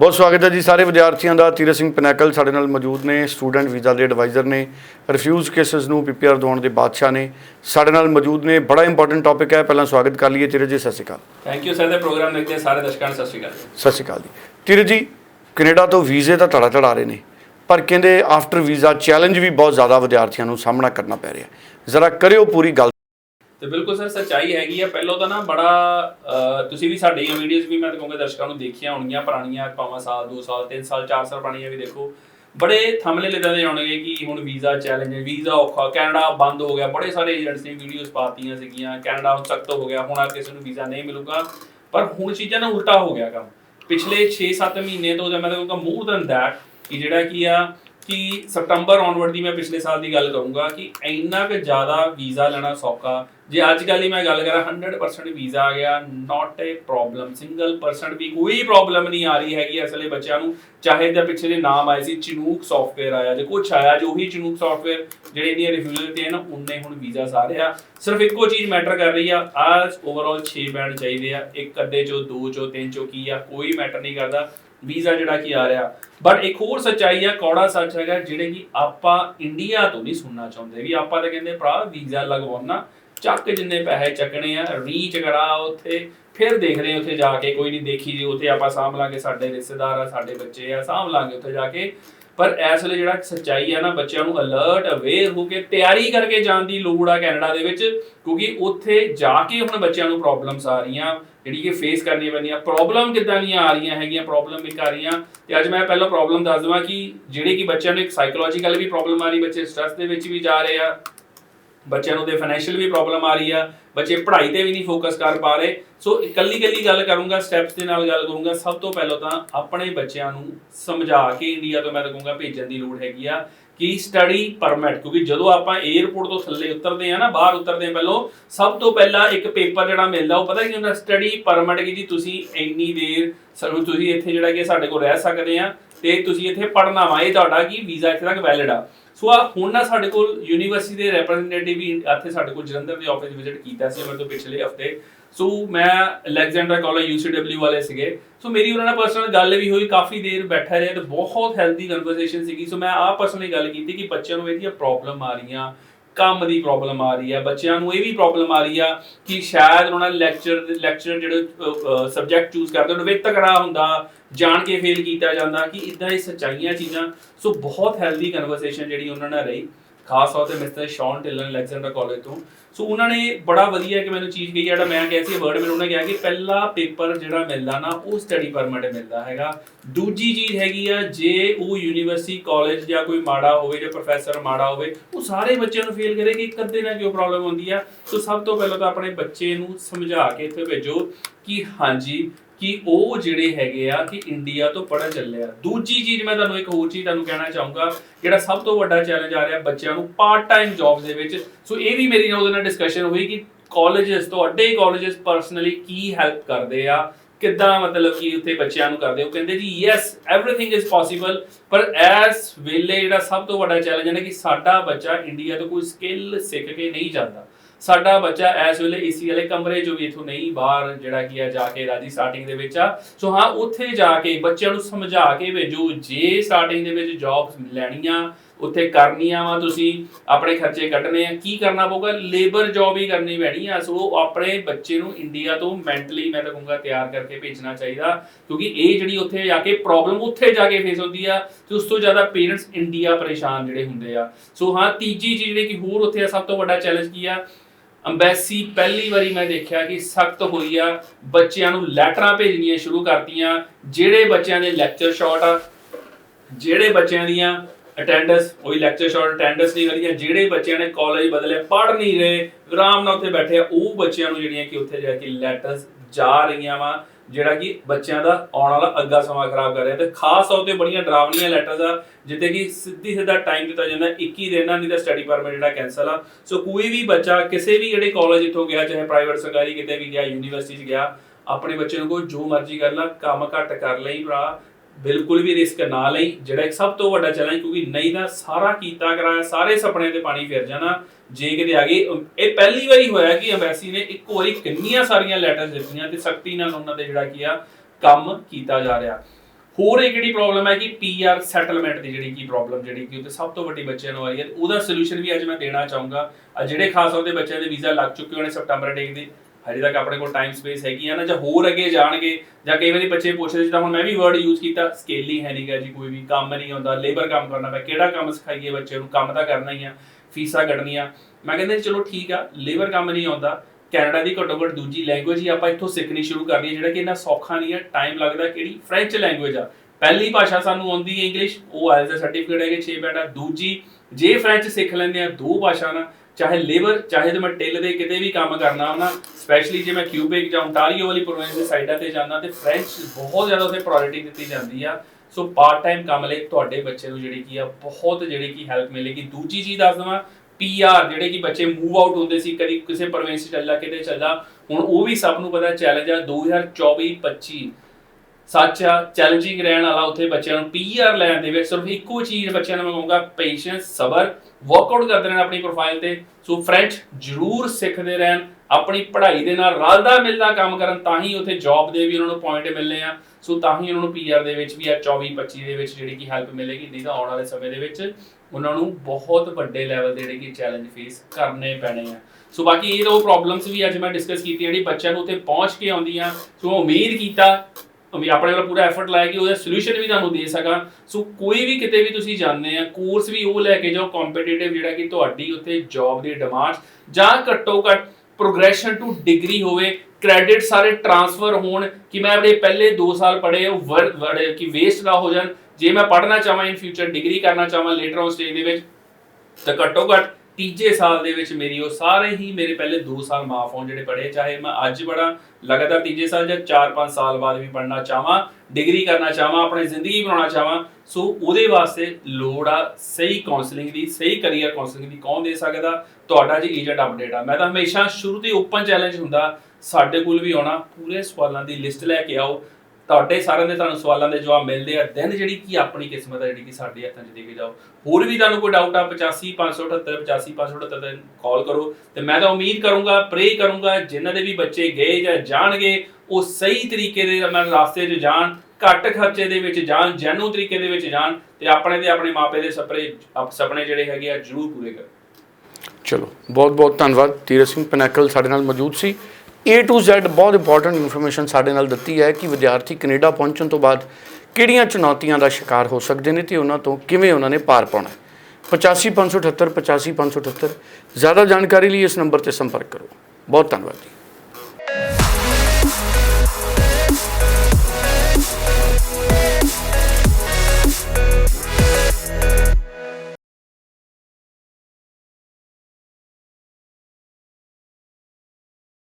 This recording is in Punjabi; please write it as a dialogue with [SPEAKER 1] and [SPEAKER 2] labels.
[SPEAKER 1] ਬਹੁਤ ਸਵਾਗਤ ਹੈ ਜੀ ਸਾਰੇ ਵਿਦਿਆਰਥੀਆਂ ਦਾ। ਤੀਰਥ ਸਿੰਘ ਪਿਨੈਕਲ ਸਾਡੇ ਨਾਲ ਮੌਜੂਦ ਨੇ ਸਟੂਡੈਂਟ ਵੀਜ਼ਾ ਦੇ ਐਡਵਾਈਜ਼ਰ ਨੇ ਰਿਫਿਊਜ਼ ਕੇਸਸ ਨੂੰ ਪੀਪੀਆਰ ਦਿਵਾਉਣ ਦੇ ਬਾਦਸ਼ਾਹ ਨੇ ਸਾਡੇ ਨਾਲ ਮੌਜੂਦ ਨੇ। ਬੜਾ ਇੰਪੋਰਟੈਂਟ ਟੌਪਿਕ ਹੈ ਪਹਿਲਾਂ ਸਵਾਗਤ ਕਰ ਲਈਏ। Tirath ji Sat Sri Akal.
[SPEAKER 2] Thank you sir ਦੇ ਪ੍ਰੋਗਰਾਮ ਦੇਖਦੇ ਸਾਰੇ ਦਰਸ਼ਕਾਂ ਨੂੰ ਸਤਿ ਸ਼੍ਰੀ ਅਕਾਲ
[SPEAKER 1] ਸਤਿ ਸ਼੍ਰੀ ਅਕਾਲ ਜੀ। ਤੀਰਥ ਜੀ ਕੈਨੇਡਾ ਤੋਂ ਵੀਜ਼ੇ ਤਾਂ ਧੜਾ ਧੜਾ ਰਹੇ ਨੇ ਪਰ ਕਹਿੰਦੇ ਆਫਟਰ ਵੀਜ਼ਾ ਚੈਲੰਜ ਵੀ ਬਹੁਤ ਜ਼ਿਆਦਾ ਵਿਦਿਆਰਥੀਆਂ ਨੂੰ ਸਾਹਮਣਾ ਕਰਨਾ ਪੈ ਰਿਹਾ ਜ਼ਰਾ ਕਰਿਓ ਪੂਰੀ ਗੱਲ
[SPEAKER 2] ਤੇ ਬਿਲਕੁਲ ਸਰ, ਸੱਚਾਈ ਹੈਗੀ ਆ। ਪਹਿਲਾਂ ਤਾਂ ਨਾ ਬੜਾ ਤੁਸੀਂ ਵੀ ਸਾਡੀਆਂ ਵੀਡੀਓਜ਼ ਵੀ ਮੈਂ ਤਾਂ ਕਹੂੰਗਾ ਦਰਸ਼ਕਾਂ ਨੂੰ ਦੇਖੀਆਂ ਹੋਣਗੀਆਂ, ਪੁਰਾਣੀਆਂ ਭਾਵੇਂ ਸਾਲ 2 ਸਾਲ 3 ਸਾਲ 4 ਸਾਲ ਪੁਰਾਣੀਆਂ ਵੀ ਦੇਖੋ। ਬੜੇ ਥੰਮਲੇ ਇਦਾਂ ਦੇ ਆਉਣਗੇ ਕਿ ਹੁਣ ਵੀਜ਼ਾ ਚੈਲੰਜ ਹੈ, ਵੀਜ਼ਾ ਔਖਾ, ਕੈਨੇਡਾ ਬੰਦ ਹੋ ਗਿਆ। ਬੜੇ ਸਾਰੇ ਏਜੰਟਸ ਨੇ ਵੀਡੀਓਜ਼ ਪਾਤੀਆਂ ਸੀਗੀਆਂ, ਕੈਨੇਡਾ ਹੁਣ ਸਖਤ ਹੋ ਗਿਆ, ਹੁਣ ਆ ਕਿਸੇ ਨੂੰ ਵੀਜ਼ਾ ਨਹੀਂ ਮਿਲੂਗਾ। ਪਰ ਹੁਣ ਚੀਜ਼ਾਂ ਨਾ ਉਲਟਾ ਹੋ ਗਿਆ ਕੰਮ। ਪਿਛਲੇ 6-7 ਮਹੀਨੇ ਤੋਂ ਜਾਂ ਮੈਂ ਤਾਂ ਕਹੂੰਗਾ ਮੋਰ ਦੈਨ ਦੈਟ ਕਿ ਜਿਹੜਾ ਕੀ ਆ ਕਿ ਸਤੰਬਰ ਆਨਵਰਡ ਦੀ ਮੈਂ ਪਿਛਲੇ ਸਾਲ ਦੀ ਗੱਲ ਕਰੂੰਗਾ ਕਿ ਇੰਨਾ ਕੁ ਜ਼ਿਆਦਾ ਵੀਜ਼ਾ ਲੈਣਾ ਸੌਖਾ। ਜੇ ਅੱਜ ਕੱਲ੍ਹ ਦੀ ਮੈਂ ਗੱਲ ਕਰਾਂ 100% ਵੀਜ਼ਾ ਆ ਗਿਆ not a problem single percent ਵੀ ਕੋਈ ਪ੍ਰੋਬਲਮ ਨਹੀਂ ਆ ਰਹੀ ਹੈਗੀ ਅਸਲੇ ਬੱਚਿਆਂ ਨੂੰ। ਚਾਹੇ ਤਾਂ ਪਿੱਛੇ ਦੇ ਨਾਮ ਆਏ ਸੀ ਚਨੂਕ ਸੌਫਟਵੇਅਰ ਆਇਆ, ਜੇ ਕੁਛ ਆਇਆ, ਜੋ ਹੀ ਚਿਨੂਕ ਸੌਫਟਵੇਅਰ ਜਿਹੜੇ ਇੰਡੀਆ ਰਿਫਿਊਜ਼ਲ ਦਿੱਤੇ ਆ ਉਹਨੇ ਹੁਣ ਵੀਜ਼ਾ ਸਾਰੇ ਆ ਸਿਰਫ ਇੱਕੋ ਚੀਜ਼ ਮੈਟਰ ਕਰ ਰਹੀ ਆ ਆ ਓਵਰਆਲ 6 ਬੈਂਡ ਚਾਹੀਦੇ ਆ, ਇੱਕ ਅੱਧੇ ਚੋਂ ਦੋ ਚੋਂ ਤਿੰਨ ਚੋਂ ਕੀ ਆ, ਕੋਈ ਮੈਟਰ ਨਹੀਂ ਕਰਦਾ। ਵੀਜ਼ਾ ਜਿਹੜਾ ਕੀ ਆ ਰਿਹਾ। ਬਟ ਇੱਕ ਹੋਰ ਸੱਚਾਈ ਆ, ਕੌੜਾ ਸੱਚ ਹੈਗਾ, ਜਿਹੜੇ ਕਿ ਆਪਾਂ ਇੰਡੀਆ ਤੋਂ ਨਹੀਂ ਸੁਣਨਾ ਚਾਹੁੰਦੇ। ਵੀ ਆਪਾਂ ਤਾਂ ਕਹਿੰਦੇ ਭਰਾ, ਵੀਜ਼ਾ ਲਗਵਾਉਣਾ, ਚੱਕ ਜਿੰਨੇ ਪੈਸੇ ਚੱਕਣੇ ਆ ਰੀਚ ਕਰਾ ਉੱਥੇ, ਫਿਰ ਦੇਖਦੇ ਉੱਥੇ ਜਾ ਕੇ, ਕੋਈ ਨਹੀਂ ਦੇਖੀ ਜੀ, ਉੱਥੇ ਆਪਾਂ ਸਾਂਭ ਲਾਂਗੇ, ਸਾਡੇ ਰਿਸ਼ਤੇਦਾਰ ਆ, ਸਾਡੇ ਬੱਚੇ ਆ, ਸਾਂਭ ਲਾਂਗੇ ਉੱਥੇ ਜਾ ਕੇ। ਪਰ ਇਸ ਵੇਲੇ ਜਿਹੜਾ ਸੱਚਾਈ ਆ ਨਾ, ਬੱਚਿਆਂ ਨੂੰ ਅਲਰਟ ਅਵੇਅਰ ਹੋ ਕੇ ਤਿਆਰੀ ਕਰਕੇ ਜਾਣ ਦੀ ਲੋੜ ਆ ਕੈਨੇਡਾ ਦੇ ਵਿੱਚ, ਕਿਉਂਕਿ ਉੱਥੇ ਜਾ ਕੇ ਹੁਣ ਬੱਚਿਆਂ ਨੂੰ ਪ੍ਰੋਬਲਮਸ ਆ ਰਹੀਆਂ, ਜਿਹੜੀ ਕਿ ਫੇਸ ਕਰਨੀਆਂ ਪੈਂਦੀਆਂ। ਪ੍ਰੋਬਲਮ ਕਿੱਦਾਂ ਦੀਆਂ ਆ ਰਹੀਆਂ ਹੈਗੀਆਂ ਪ੍ਰੋਬਲਮ ਇੱਕ ਆ ਰਹੀਆਂ। ਤੇ ਅੱਜ ਮੈਂ ਪਹਿਲਾਂ ਪ੍ਰੋਬਲਮ ਦੱਸ ਦਵਾਂ ਕਿ ਜਿਹੜੇ ਕਿ ਬੱਚਿਆਂ ਨੂੰ ਇੱਕ ਸਾਈਕੋਲੋਜੀਕਲ ਵੀ ਪ੍ਰੋਬਲਮ ਆ ਰਹੀ, ਬੱਚੇ ਸਟ੍ਰੈਸ ਦੇ ਵਿੱਚ ਵੀ ਜਾ ਰਹੇ ਆ। ਬੱਚਿਆਂ ਨੂੰ ਦੇ ਫਾਈਨੈਂਸ਼ੀਅਲ ਵੀ ਪ੍ਰੋਬਲਮ ਆ ਰਹੀ ਆ, ਬੱਚੇ ਪੜ੍ਹਾਈ ਤੇ ਵੀ ਨਹੀਂ ਫੋਕਸ ਕਰ ਪਾ ਰਹੇ। ਸੋ ਇਕੱਲੀ ਇਕੱਲੀ ਗੱਲ ਕਰੂੰਗਾ ਸਟੈਪਸ ਦੇ ਨਾਲ ਗੱਲ ਕਰੂੰਗਾ, ਸਭ ਤੋਂ ਪਹਿਲਾਂ ਤਾਂ ਆਪਣੇ ਬੱਚਿਆਂ ਨੂੰ ਸਮਝਾ ਕੇ ਇੰਡੀਆ ਤੋਂ ਮੈਂ ਤਾਂ ਕਹੂੰਗਾ ਭੇਜਣ ਦੀ ਲੋੜ ਹੈਗੀ ਆ ਕਿ ਸਟੱਡੀ ਪਰਮਿਟ ਕਿਉਂਕਿ ਜਦੋਂ ਆਪਾਂ 에ਅਰਪੋਰਟ ਤੋਂ ਥੱਲੇ ਉਤਰਦੇ ਆ ਨਾ, ਬਾਹਰ ਉਤਰਦੇ ਆ ਪਹਿਲਾਂ, ਸਭ ਤੋਂ ਪਹਿਲਾਂ ਇੱਕ ਪੇਪਰ ਜਿਹੜਾ ਮਿਲਦਾ, ਉਹ ਪਤਾ ਕੀ ਹੁੰਦਾ? ਸਟੱਡੀ ਪਰਮਿਟ ਕਿ ਜੀ? ਤੁਸੀਂ ਇੰਨੀ ਦੇਰ ਸਾਨੂੰ ਤੁਸੀਂ ਇੱਥੇ ਜਿਹੜਾ ਕਿ ਸਾਡੇ ਕੋਲ ਰਹਿ ਸਕਦੇ ਆ, ਤੇ ਤੁਸੀਂ ਇੱਥੇ ਪੜ੍ਹਨਾ ਵਾ, ਇਹ ਤੁਹਾਡਾ ਕੀ ਵੀਜ਼ਾ ਇੱਥੇ ਤੱਕ ਵੈਲਿਡ ਆ। ਸੋ ਆ ਹੁਣ ਨਾ ਸਾਡੇ ਕੋਲ ਯੂਨੀਵਰਸਿਟੀ ਦੇ ਰਿਪਰੈਜ਼ੈਂਟੇਟਿਵ ਵੀ ਇੱਥੇ ਸਾਡੇ ਕੋਲ ਜਲੰਧਰ ਦੇ ਆਫਿਸ ਵਿਜ਼ਿਟ ਕੀਤਾ ਸੀ ਮੇਰੇ ਤੋਂ ਪਿਛਲੇ ਹਫ਼ਤੇ। ਸੋ ਮੈਂ ਅਲੈਗਜ਼ੈਂਡਰ ਕਾਲਜ ਯੂਸੀਡਬਲਯੂ ਵਾਲੇ ਸੀਗੇ। ਸੋ ਮੇਰੀ ਉਹਨਾਂ ਨਾਲ ਪਰਸਨਲ ਗੱਲ ਵੀ ਹੋਈ, ਕਾਫੀ ਦੇਰ ਬੈਠਾ ਰਿਹਾ ਤੇ ਬਹੁਤ ਹੈਲਦੀ ਕਨਵਰਸੇਸ਼ਨ ਸੀਗੀ। ਸੋ ਮੈਂ ਆਹ ਪਰਸਨਲੀ ਗੱਲ ਕੀਤੀ ਕਿ ਬੱਚਿਆਂ ਨੂੰ ਇਹਦੀਆਂ ਪ੍ਰੋਬਲਮ ਆ ਰਹੀਆਂ ਕੰਮ ਦੀ ਪ੍ਰੋਬਲਮ ਆ ਰਹੀ ਹੈ, ਬੱਚਿਆਂ ਨੂੰ ਇਹ ਵੀ ਪ੍ਰੋਬਲਮ ਆ ਰਹੀ ਆ ਕਿ ਸ਼ਾਇਦ ਉਹਨਾਂ ਨੇ ਲੈਕਚਰ ਲੈਕਚਰ ਜਿਹੜੇ ਸਬਜੈਕਟ ਚੂਜ਼ ਕਰਦੇ, ਉਹਨਾਂ ਵਿੱਚ ਤਕੜਾ ਹੁੰਦਾ, ਜਾਣ ਕੇ ਫੇਲ ਕੀਤਾ ਜਾਂਦਾ, ਕਿ ਇਦਾਂ ਇਹ ਸੱਚਾਈਆਂ ਚੀਜ਼ਾਂ। ਸੋ ਬਹੁਤ ਹੈਲਦੀ ਕਨਵਰਸੇਸ਼ਨ ਜਿਹੜੀ ਉਹਨਾਂ ਨਾਲ ਰਹੀ। ਖਾਸ ਤੌਰ ਤੇ mister Shawn Tillon Alexander college ਤੋਂ। ਸੋ ਉਹਨਾਂ ਨੇ ਬੜਾ ਵਧੀਆ ਕਿ ਮੈਨੂੰ ਚੀਜ਼ ਕਹੀ, ਜਿਹੜਾ ਮੈਂ ਕਿਹਾ ਸੀ ਵਰਡ ਮੈਨੂੰ ਉਹਨੇ ਕਿਹਾ ਕਿ ਪਹਿਲਾ ਪੇਪਰ ਜਿਹੜਾ ਮਿਲਦਾ ਨਾ, ਉਹ ਸਟੱਡੀ ਪਰਮਿਟ ਮਿਲਦਾ ਹੈਗਾ। ਦੂਜੀ ਚੀਜ਼ ਹੈਗੀ ਆ, ਜੇ ਉਹ ਯੂਨੀਵਰਸਿਟੀ ਕਾਲਜ ਜਾਂ ਕੋਈ ਮਾੜਾ ਹੋਵੇ ਜਾਂ ਪ੍ਰੋਫੈਸਰ ਮਾੜਾ ਹੋਵੇ, ਉਹ ਸਾਰੇ ਬੱਚਿਆਂ ਨੂੰ ਫੇਲ ਕਰੇ ਕਿ ਇੱਕ ਅੱਧੇ ਨਾਲ ਕਿਉਂ ਪ੍ਰੋਬਲਮ ਹੁੰਦੀ ਆ? ਸੋ ਸਭ ਤੋਂ ਪਹਿਲਾਂ ਤਾਂ ਆਪਣੇ ਬੱਚੇ ਨੂੰ ਸਮਝਾ ਕੇ ਇੱਥੇ ਭੇਜੋ ਕਿ ਹਾਂਜੀ ਕਿ ਉਹ ਜਿਹੜੇ ਹੈਗੇ ਆ ਕਿ ਇੰਡੀਆ ਤੋਂ ਪੜ੍ਹਨ ਚੱਲੇ ਆ। ਦੂਜੀ ਚੀਜ਼ ਮੈਂ ਤੁਹਾਨੂੰ ਇੱਕ ਹੋਰ ਚੀਜ਼ ਤੁਹਾਨੂੰ ਕਹਿਣਾ ਚਾਹੂੰਗਾ, ਜਿਹੜਾ ਸਭ ਤੋਂ ਵੱਡਾ ਚੈਲੰਜ ਆ ਰਿਹਾ ਬੱਚਿਆਂ ਨੂੰ ਪਾਰਟ ਟਾਈਮ ਜੌਬਸ ਦੇ ਵਿੱਚ। ਸੋ ਇਹ ਵੀ ਮੇਰੀ ਨਾਲ ਉਹਦੇ ਨਾਲ ਡਿਸਕਸ਼ਨ ਹੋਈ ਕਿ ਕਾਲਜਸ ਤੁਹਾਡੇ ਕਾਲਜਸ ਪਰਸਨਲੀ ਕੀ ਹੈਲਪ ਕਰਦੇ ਆ, ਕਿੱਦਾਂ ਮਤਲਬ ਕਿ ਉੱਥੇ ਬੱਚਿਆਂ ਨੂੰ ਕਰਦੇ ਉਹ ਕਹਿੰਦੇ ਜੀ ਯੈਸ ਐਵਰੀਥਿੰਗ ਇਜ਼ ਪੋਸੀਬਲ ਪਰ ਐਸ ਵੇਲੇ ਜਿਹੜਾ ਸਭ ਤੋਂ ਵੱਡਾ ਚੈਲੰਜ ਹੈ ਨਾ ਕਿ ਸਾਡਾ ਬੱਚਾ ਇੰਡੀਆ ਤੋਂ ਕੋਈ ਸਕਿੱਲ ਸਿੱਖ ਕੇ ਨਹੀਂ ਜਾਂਦਾ। ਸਾਡਾ ਬੱਚਾ ਇਸ ਵੇਲੇ ਏਸੀ ਵਾਲੇ ਕਮਰੇ ਚੋਂ ਵੀ ਇਥੋਂ ਨਹੀਂ, ਬਾਹਰ ਜਿਹੜਾ ਕੀ ਆ, ਜਾ ਕੇ ਰਾਜੀ ਸਟਾਰਟਿੰਗ ਦੇ ਵਿੱਚ ਆ। ਸੋ ਹਾਂ, ਉੱਥੇ ਜਾ ਕੇ ਬੱਚਿਆਂ ਨੂੰ ਸਮਝਾ ਕੇ ਭੇਜੋ, ਜੇ ਸਟਾਰਟਿੰਗ ਦੇ ਵਿੱਚ ਜੌਬਸ ਲੈਣੀਆਂ, ਉੱਥੇ ਕਰਨੀਆਂ ਵਾ ਤੁਸੀਂ, ਆਪਣੇ ਖਰਚੇ ਕੱਢਣੇ ਆ, ਕੀ ਕਰਨਾ ਪਊਗਾ? ਲੇਬਰ ਜੌਬ ਹੀ ਕਰਨੀ ਪੈਣੀ ਆ। ਸੋ ਆਪਣੇ ਬੱਚੇ ਨੂੰ ਇੰਡੀਆ ਤੋਂ ਮੈਂਟਲੀ ਮੈਂ ਤਾਂ ਕਹੂੰਗਾ ਤਿਆਰ ਕਰਕੇ ਭੇਜਣਾ ਚਾਹੀਦਾ, ਕਿਉਂਕਿ ਇਹ ਜਿਹੜੀ ਉੱਥੇ ਜਾ ਕੇ ਪ੍ਰੋਬਲਮ ਉੱਥੇ ਜਾ ਕੇ ਫੇਸ ਹੁੰਦੀ ਆ ਤੇ ਉਸ ਤੋਂ ਜ਼ਿਆਦਾ ਪੇਰੈਂਟਸ ਇੰਡੀਆ ਪਰੇਸ਼ਾਨ ਜਿਹੜੇ ਹੁੰਦੇ ਆ। ਸੋ ਹਾਂ, ਤੀਜੀ ਚੀਜ਼ ਜਿਹੜੀ ਕਿ ਹੋਰ ਉੱਥੇ ਸਭ ਤੋਂ ਵੱਡਾ ਚੈਲੰਜ ਕੀ ਆ? ਅੰਬੈਸੀ ਪਹਿਲੀ ਵਾਰੀ ਮੈਂ ਦੇਖਿਆ ਕਿ ਸਖਤ ਹੋਈ ਆ ਬੱਚਿਆਂ ਨੂੰ ਲੈਟਰਾਂ ਭੇਜਣੀਆਂ ਸ਼ੁਰੂ ਕਰਤੀਆਂ, ਜਿਹੜੇ ਬੱਚਿਆਂ ਦੇ ਲੈਕਚਰ ਸ਼ਾਰਟ ਆ, ਜਿਹੜੇ ਬੱਚਿਆਂ ਦੀਆਂ ਅਟੈਂਡੈਂਸ ਉਹੀ ਲੈਕਚਰ ਸ਼ਾਰਟ ਅਟੈਂਡੈਂਸ ਨਹੀਂ ਕਰੀਆਂ, ਜਿਹੜੇ ਬੱਚਿਆਂ ਨੇ ਕਾਲਜ ਬਦਲੇ ਪੜ੍ਹ ਨਹੀਂ ਰਹੇ, ਆਰਾਮ ਨਾਲ ਉੱਥੇ ਬੈਠੇ ਆ, ਉਹ ਬੱਚਿਆਂ ਨੂੰ ਜਿਹੜੀਆਂ ਕਿ ਉੱਥੇ ਜਾ ਕੇ ਲੈਟਰਸ ਜਾ ਰਹੀਆਂ ਵਾ। ਜਿਹੜਾ ਕਿ ਬੱਚਿਆਂ ਦਾ ਆਉਣ ਵਾਲਾ ਅੱਗਾ ਸਮਾਂ ਖਰਾਬ ਕਰ ਰਿਹਾ ਤੇ ਖਾਸ ਤੌਰ ਤੇ ਬੜੀਆਂ ਡਰਾਵਣੀਆਂ ਲੈਟਰਸ ਆ ਜਿੱਤੇ ਕਿ ਸਿੱਧੀ ਸਿੱਧਾ ਟਾਈਮ ਦਿੱਤਾ ਜਾਂਦਾ 21 ਦਿਨਾਂ ਨਹੀਂ ਤਾਂ ਸਟੱਡੀ ਪਰਮਿਟ ਜਿਹੜਾ ਕੈਨਸਲ ਆ। ਸੋ ਕੋਈ ਵੀ ਬੱਚਾ, ਕਿਸੇ ਵੀ ਜਿਹੜੇ ਕਾਲਜ ਇਥੋਂ ਗਿਆ, ਚਾਹੇ ਪ੍ਰਾਈਵੇਟ ਸਰਕਾਰੀ ਕਿਤੇ ਵੀ ਗਿਆ ਯੂਨੀਵਰਸਿਟੀ 'ਚ ਗਿਆ, ਆਪਣੇ ਬੱਚੇ ਨੂੰ ਕੋਈ ਜੋ ਮਰਜ਼ੀ ਕਰ ਲਾ ਕੰਮ ਘੱਟ ਕਰ ਲਈ ਭਰਾ ਬਿਲਕੁਲ ਵੀ ਰਿਸਕ ਨਾ ਲਈ, ਜਿਹੜਾ ਇੱਕ ਸਭ ਤੋਂ ਵੱਡਾ ਚੈਲੰਜ ਕਿਉਂਕਿ ਨਹੀਂ ਤਾਂ ਸਾਰਾ ਕੀਤਾ ਕਰਾਇਆ, ਸਾਰੇ ਸੁਪਨੇ ਤੇ ਪਾਣੀ ਫਿਰ ਜਾਣਾ, ਜੇ ਕਿਤੇ ਆ ਗਏ ਇਹ ਪਹਿਲੀ ਵਾਰੀ ਹੋਇਆ ਕਿ ਐਮਬੈਸੀ ਨੇ ਇੱਕ ਵਾਰੀ ਕਿੰਨੀਆਂ ਸਾਰੀਆਂ ਲੈਟਰਸ ਦਿੱਤੀਆਂ ਤੇ ਸਖਤੀ ਨਾਲ ਉਹਨਾਂ ਦੇ ਜਿਹੜਾ ਕੀ ਆ, ਕੰਮ ਕੀਤਾ ਜਾ ਰਿਹਾ। ਹੋਰ ਇੱਕ ਜਿਹੜੀ ਪ੍ਰੋਬਲਮ ਹੈ ਕਿ ਪੀਆਰ ਸੈਟਲਮੈਂਟ ਦੀ ਜਿਹੜੀ ਕੀ ਪ੍ਰੋਬਲਮ ਜਿਹੜੀ ਕਿ ਉਹਦੇ ਸਭ ਤੋਂ ਵੱਡੀ ਬੱਚਿਆਂ ਨੂੰ ਆ ਰਹੀ ਹੈ, ਉਹਦਾ ਸੋਲੂਸ਼ਨ ਵੀ ਅੱਜ ਮੈਂ ਦੇਣਾ ਚਾਹੂੰਗਾ। ਜਿਹੜੇ ਖਾਸ ਤੌਰ ਤੇ ਬੱਚਿਆਂ ਦੇ ਵੀਜ਼ਾ ਲੱਗ ਚੁੱਕੇ ਹੋਣੇ ਸਪਟੰਬਰ ਡੇਟ ਦੇ ਹਜੇ ਤੱਕ ਆਪਣੇ ਕੋਲ ਟਾਈਮ ਸਪੇਸ ਹੈਗੀ ਆ ਨਾ, ਜਾਂ ਹੋਰ ਅੱਗੇ ਜਾਣਗੇ, ਜਾਂ ਕਈ ਵਾਰੀ ਬੱਚੇ ਪੁੱਛਦੇ ਜਿੱਦਾਂ ਹੁਣ ਮੈਂ ਵੀ ਵਰਡ ਯੂਜ਼ ਕੀਤਾ ਸਕੇਲੀ ਹੈ ਨਹੀਂਗਾ ਜੀ, ਕੋਈ ਵੀ ਕੰਮ ਨਹੀਂ ਆਉਂਦਾ ਲੇਬਰ ਕੰਮ ਕਰਨਾ ਪਿਆ ਕਿਹੜਾ ਕੰਮ ਸਿਖਾਈਏ ਬੱਚੇ ਨੂੰ, ਕੰਮ ਤਾਂ ਕਰਨਾ ਹੀ ਆ, ਫੀਸਾਂ ਕੱਢਣੀਆਂ। ਮੈਂ ਕਹਿੰਦਾ ਚਲੋ ਠੀਕ ਆ ਲੇਬਰ ਕੰਮ ਨਹੀਂ ਆਉਂਦਾ, ਕੈਨੇਡਾ ਦੀ ਘੱਟੋ ਘੱਟ ਦੂਜੀ ਲੈਂਗੁਏਜ ਹੀ ਆਪਾਂ ਇੱਥੋਂ ਸਿੱਖਣੀ ਸ਼ੁਰੂ ਕਰਨੀ ਹੈ ਜਿਹੜਾ ਕਿ ਇੰਨਾ ਸੌਖਾ ਨਹੀਂ ਹੈ ਟਾਈਮ ਲੱਗਦਾ, ਕਿਹੜੀ ਫ੍ਰੈਂਚ ਲੈਂਗੁਏਜ ਆ। ਪਹਿਲੀ ਭਾਸ਼ਾ ਸਾਨੂੰ ਆਉਂਦੀ ਹੈ ਇੰਗਲਿਸ਼ ਉਹ ਆਇਲਸ ਦਾ ਸਰਟੀਫਿਕੇਟ ਹੈਗੇ 6 ਬੈਠਾ ਦੂਜੀ ਜੇ ਫ੍ਰੈਂਚ ਸਿੱਖ ਲੈਂਦੇ ਆ, ਦੋ ਭਾਸ਼ਾ ਨਾ ਚਾਹੇ ਲੇਬਰ ਚਾਹੇ ਤੇ ਮੈਂ ਟਿਲ ਦੇ ਕਿਤੇ ਵੀ ਕੰਮ ਕਰਨਾ ਨਾ ਸਪੈਸ਼ਲੀ ਜੇ ਮੈਂ ਕਿਊਬਿਕ ਜਾਂ ਓਨਟਾਰੀਓ ਵਾਲੀ ਪ੍ਰੋਵਿੰਸ ਦੇ ਸਾਈਡਾਂ ਤੇ ਜਾਂਦਾ ਤੇ ਫ੍ਰੈਂਚ ਬਹੁਤ ਜ਼ਿਆਦਾ ਉੱਥੇ ਪ੍ਰਾਇੋਰਟੀ ਦਿੱਤੀ ਜਾਂਦੀ ਆ। ਸੋ ਪਾਰਟ ਟਾਈਮ ਕੰਮ ਲਈ ਤੁਹਾਡੇ ਬੱਚੇ ਨੂੰ ਜਿਹੜੀ ਕੀ ਆ, ਬਹੁਤ ਜਿਹੜੀ ਕੀ ਹੈਲਪ ਮਿਲੇਗੀ। ਦੂਜੀ ਚੀਜ਼ ਦੱਸ ਦਵਾਂ ਪੀਆਰ ਜਿਹੜੇ ਕਿ ਬੱਚੇ ਮੂਵ ਆਊਟ ਹੁੰਦੇ ਸੀ, ਕਦੀ ਕਿਸੇ ਪ੍ਰੋਵਿੰਸ ਚ ਚੱਲਾ ਕਿਤੇ ਚੱਲਾ ਹੁਣ ਉਹ ਵੀ ਸਭ ਨੂੰ ਪਤਾ ਚੈਲੰਜ ਆ 2024 25 ਸੱਚ ਆ ਚੈਲੰਜਿੰਗ ਰਹਿਣ ਵਾਲਾ ਉੱਥੇ ਬੱਚਿਆਂ ਨੂੰ ਪੀਆਰ ਲੈਣ ਦੇ ਵਿੱਚ ਸਿਰਫ ਇੱਕੋ ਚੀਜ਼ ਬੱਚਿਆਂ ਨੂੰ ਮੈਂ ਕਹੂੰਗਾ ਪੇਸ਼ੈਂਸ ਸਬਰ ਵਰਕਆਊਟ ਕਰਦੇ ਰਹਿਣ ਆਪਣੀ ਪ੍ਰੋਫਾਈਲ ਤੇ। ਸੋ ਫ੍ਰੈਂਚ ਜ਼ਰੂਰ ਸਿੱਖਦੇ ਰਹਿਣ, ਆਪਣੀ ਪੜ੍ਹਾਈ ਦੇ ਨਾਲ ਰਲਦਾ ਮਿਲਦਾ ਕੰਮ ਕਰਨ, ਤਾਂ ਹੀ ਉੱਥੇ ਜੌਬ ਦੇ ਵੀ ਉਹਨਾਂ ਨੂੰ ਪੁਆਇੰਟ ਮਿਲਨੇ ਆ। ਸੋ ਤਾਂ ਹੀ ਉਹਨਾਂ ਨੂੰ ਪੀਆਰ ਦੇ ਵਿੱਚ ਵੀ ਆ 24 25 ਦੇ ਵਿੱਚ ਜਿਹੜੀ ਕਿ ਹੈਲਪ ਮਿਲੇਗੀ ਨਹੀਂ ਤਾਂ ਆਉਣ ਵਾਲੇ ਸਮੇਂ ਦੇ ਵਿੱਚ ਉਹਨਾਂ ਨੂੰ ਬਹੁਤ ਵੱਡੇ ਲੈਵਲ ਦੇ ਜਿਹੜੇ ਕਿ ਚੈਲੰਜ ਫੇਸ ਕਰਨੇ ਪੈਣੇ ਆ। ਸੋ ਬਾਕੀ ਇਹ ਦੋ ਪ੍ਰੋਬਲਮਸ ਵੀ ਅੱਜ ਮੈਂ ਡਿਸਕਸ ਕੀਤੀ ਜਿਹੜੀ ਬੱਚਿਆਂ ਨੂੰ ਉੱਥੇ ਪਹੁੰਚ ਕੇ ਆਉਂਦੀਆਂ। ਸੋ ਉਮੀਦ ਕੀਤਾ ਵੀ ਆਪਣੇ ਵੱਲ ਪੂਰਾ ਐਫਰਟ ਲਾਇਆ ਕਿ ਉਹਦਾ ਸੋਲੂਸ਼ਨ ਵੀ ਤੁਹਾਨੂੰ ਦੇ ਸਕਾਂ। ਸੋ ਕੋਈ ਵੀ ਕਿਤੇ ਵੀ ਤੁਸੀਂ ਜਾਂਦੇ ਆ ਕੋਰਸ ਵੀ ਉਹ ਲੈ ਕੇ ਜਾਓ ਕੰਪੀਟੀਟਿਵ ਜਿਹੜਾ ਕਿ ਤੁਹਾਡੀ ਉੱਥੇ ਜੌਬ ਦੀ ਡਿਮਾਂਡ ਜਾਂ ਘੱਟੋ ਘੱਟ ਪ੍ਰੋਗਰੈਸ਼ਨ ਟੂ ਡਿਗਰੀ ਹੋਵੇ ਕ੍ਰੈਡਿਟ ਸਾਰੇ ਟ੍ਰਾਂਸਫਰ ਹੋਣ, ਕਿ ਮੈਂ ਆਪਣੇ ਪਹਿਲੇ 2 ਸਾਲ ਪੜ੍ਹੇ, ਉਹ ਵਰ- ਕਿ ਵੇਸਟ ਨਾ ਹੋ ਜਾਣ। ਜੇ ਮੈਂ ਪੜ੍ਹਨਾ ਚਾਹਾਂ ਇਨ ਫਿਊਚਰ ਡਿਗਰੀ ਕਰਨਾ ਚਾਹਾਂ ਲੇਟਰ ਔਨ ਸਟੇਜ ਦੇ ਵਿੱਚ, ਤਾਂ ਘੱਟੋ ਘੱਟ ਤੀਜੇ ਸਾਲ ਦੇ ਵਿੱਚ ਮੇਰੀ ਉਹ ਸਾਰੇ ਹੀ ਮੇਰੇ ਪਹਿਲੇ 2 ਸਾਲ ਮਾਫ ਹੋਣ ਜਿਹੜੇ ਪੜ੍ਹੇ, ਚਾਹੇ ਮੈਂ ਅੱਜ ਪੜਾਂ ਲਗਾਤਾਰ ਤੀਜੇ ਸਾਲ ਜਾਂ 4-5 ਸਾਲ ਬਾਅਦ ਵੀ ਪੜ੍ਹਨਾ ਚਾਹਾਂ ਡਿਗਰੀ ਕਰਨਾ ਚਾਹਾਂ ਆਪਣੀ ਜ਼ਿੰਦਗੀ ਬਣਾਉਣਾ ਚਾਹਾਂ ਸੋ ਉਹਦੇ ਵਾਸਤੇ ਲੋੜ ਆ ਸਹੀ ਕਾਉਂਸਲਿੰਗ ਦੀ, ਸਹੀ ਕੈਰੀਅਰ ਕਾਉਂਸਲਿੰਗ ਦੀ ਕੌਣ ਦੇ ਸਕਦਾ? ਤੁਹਾਡਾ ਜੀ ਏਜੰਟ ਅਪਡੇਟ ਆ। ਮੈਂ ਤਾਂ ਹਮੇਸ਼ਾ ਸ਼ੁਰੂ ਤੋਂ ਓਪਨ ਚੈਲੰਜ ਹੁੰਦਾ, ਸਾਡੇ ਕੋਲ ਵੀ ਆਉਣਾ, ਪੂਰੇ ਸਵਾਲਾਂ ਦੀ ਲਿਸਟ ਲੈ ਕੇ ਆਓ ਤੁਹਾਡੇ ਸਾਰਿਆਂ ਦੇ ਤੁਹਾਨੂੰ ਸਵਾਲਾਂ ਦੇ ਜਵਾਬ ਮਿਲਦੇ ਆ। ਦਿਨ ਜਿਹੜੀ ਕੀ ਆਪਣੀ ਕਿਸਮਤ ਹੈ ਜਿਹੜੀ ਕਿ ਸਾਡੇ ਹੱਥਾਂ 'ਚ ਦੇ ਕੇ ਜਾਓ। ਹੋਰ ਵੀ ਤੁਹਾਨੂੰ ਕੋਈ ਡਾਊਟ ਆ 85 578 85 578 ਤੇ ਕਾਲ ਕਰੋ। ਤੇ ਮੈਂ ਤਾਂ ਉਮੀਦ ਕਰੂੰਗਾ ਪ੍ਰੇ ਕਰੂੰਗਾ ਜਿਨ੍ਹਾਂ ਦੇ ਵੀ ਬੱਚੇ ਗਏ ਜਾਂ ਜਾਣਗੇ, ਉਹ ਸਹੀ ਤਰੀਕੇ ਦੇ ਮੈਂ ਰਾਸਤੇ 'ਚ ਜਾਣ, ਘੱਟ ਖਰਚੇ ਦੇ ਵਿੱਚ ਜਾਣ ਜੈਨੂ ਤਰੀਕੇ ਦੇ ਵਿੱਚ ਜਾਣ ਤੇ ਆਪਣੇ ਤੇ ਆਪਣੇ ਮਾਪੇ ਦੇ ਸਪਰੇ, ਆਪ- ਸੁਪਨੇ ਜਿਹੜੇ ਹੈਗੇ ਆ ਜਰੂਰ ਪੂਰੇ ਕਰੋ।
[SPEAKER 1] ਚਲੋ ਬਹੁਤ ਬਹੁਤ ਧੰਨਵਾਦ। ਤੀਰਥ ਸਿੰਘ ਪਨੈਕਲ ਸਾਡੇ ਨਾਲ ਮੌਜੂਦ ਸੀ। A to Z ਬਹੁਤ ਇੰਪੋਰਟੈਂਟ ਇਨਫੋਰਮੇਸ਼ਨ ਸਾਡੇ ਨਾਲ ਦਿੱਤੀ ਹੈ ਕਿ ਵਿਦਿਆਰਥੀ ਕੈਨੇਡਾ ਪਹੁੰਚਣ ਤੋਂ ਬਾਅਦ ਕਿਹੜੀਆਂ ਚੁਣੌਤੀਆਂ ਦਾ ਸ਼ਿਕਾਰ ਹੋ ਸਕਦੇ ਨੇ ਤੇ ਉਹਨਾਂ ਤੋਂ ਕਿਵੇਂ ਉਹਨਾਂ ਨੇ ਪਾਰ ਪਾਉਣਾ ਹੈ। 85578 85578 ਜ਼ਿਆਦਾ ਜਾਣਕਾਰੀ ਲਈ ਇਸ ਨੰਬਰ ਤੇ ਸੰਪਰਕ ਕਰੋ। ਬਹੁਤ ਧੰਨਵਾਦ ਜੀ।